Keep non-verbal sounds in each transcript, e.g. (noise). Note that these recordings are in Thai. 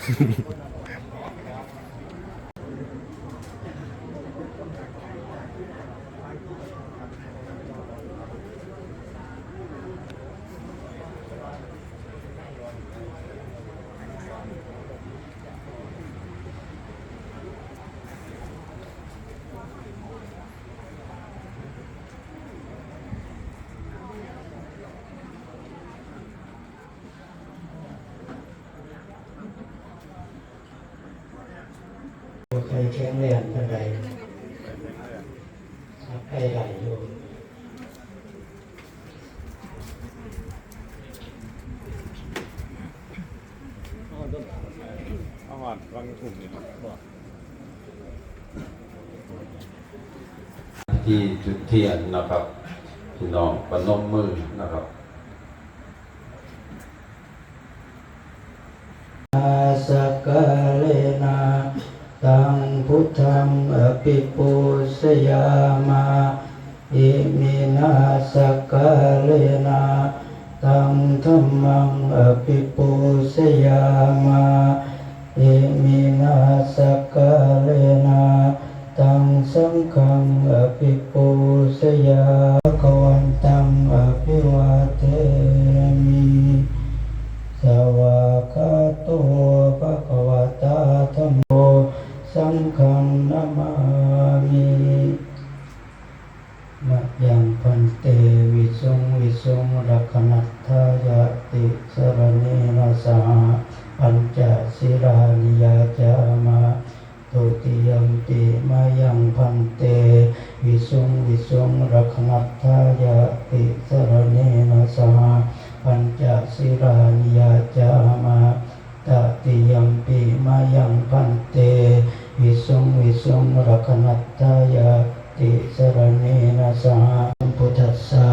C'est (laughs) délicieux. บ่เคยแข็งแรงปานใดไปไหลอยู่เอาหอดวางถุงนี่ครับที่จุดเทียนนะครับพี่น้องปนมมือนะครับอาสกะเลนะตังพุท ธังอภิปูสยามาอิมินาสกาเลนาตังธรรมังอภิปูสยามาอิมินาสกาเลนาตังสังฆังอภิปูสยา นามามิมะยังพันเตวิสุงวิสุงรักขณัตถายาติสรเนนะสาปัญจศิรานิยา นะสหพุทธัสสะ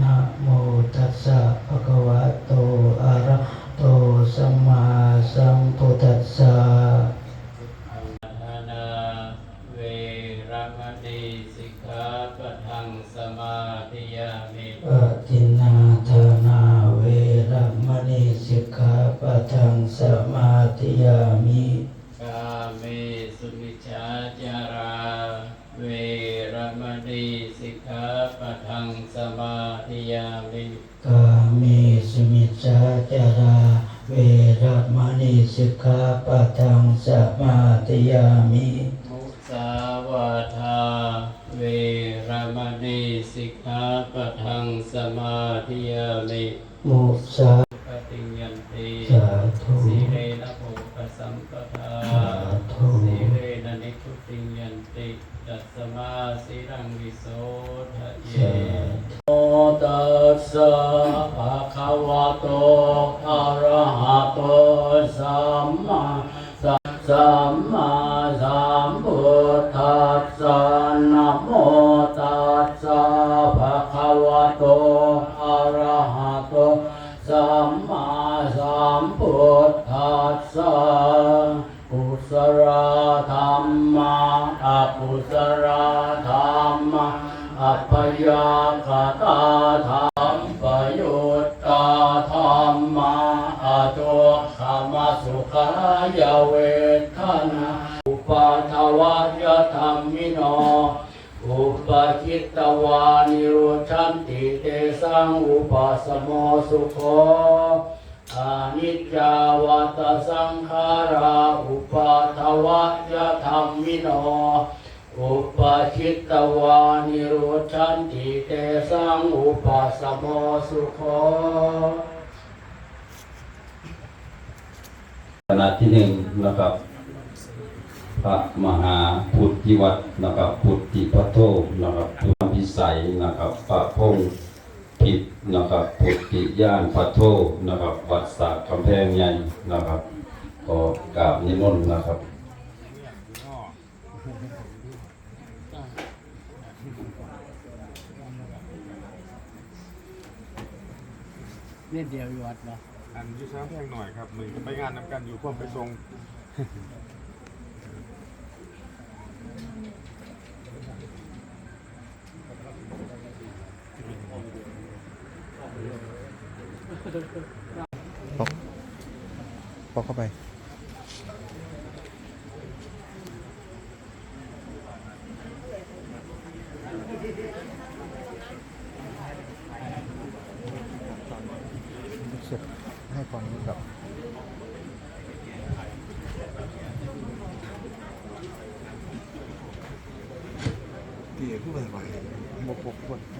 นะโมตัสสะภะคะวะโตอะระหโตสัมมาสัมพุทธัสสะเวรมณีสิกขาปะทังสมาธิยามิามิกามิสุมิจฉาจารา เวระมณีสิกขาปะทังสมาธิยามิมุสาวาทา เวระมณีสิกขาปะทังสมาธิยามิมุสาปฏิญญันติสาธุสีเรนะโภปสัมปทาสาธุสีเรนะนิพุติญญันติตัสมาสีรังวิโสทะเยโมตั สะภะคะวะโตอะระหะโตสัมมาสัมสัมมาสัมพุทธัสสะนะโมตัสสะภะคะวะโตอะระหะโตสัมมาสัมพุทธัสสะกุศลธรรมะอกุศลธรรมะอัปปยากตาธรรม ยเวทนาอุปาทวายธรรมิโนอุปคิตวานิโรชันติเตสังอุปสมโมสุโขอานิจจาวัตสังขาราอุปาทวายธรรมิโนอุปชิตวานิโรชันติเตสังอุปสมโมสุโข ขณะที่หนึ่งนะครับพระมหาพุทธิวัตรนะครับพุทธิพัทโทนะครับพุทธพิสัยนะครับพระพงศ์ผิดนะครับพุทธิย่านพัทโทนะครับ วัดสากกำแพงใหญ่นะครับก็กราบนิมนต์นะครับเล่นเดียวอยู่วัดเนาะ อันอยูช้างแพงหน่อยครับมือไปงานนำกันอยู่ความไปทรงคปอกเข้าไป เสร็จให้ความรู้กับ ที่ผู้เ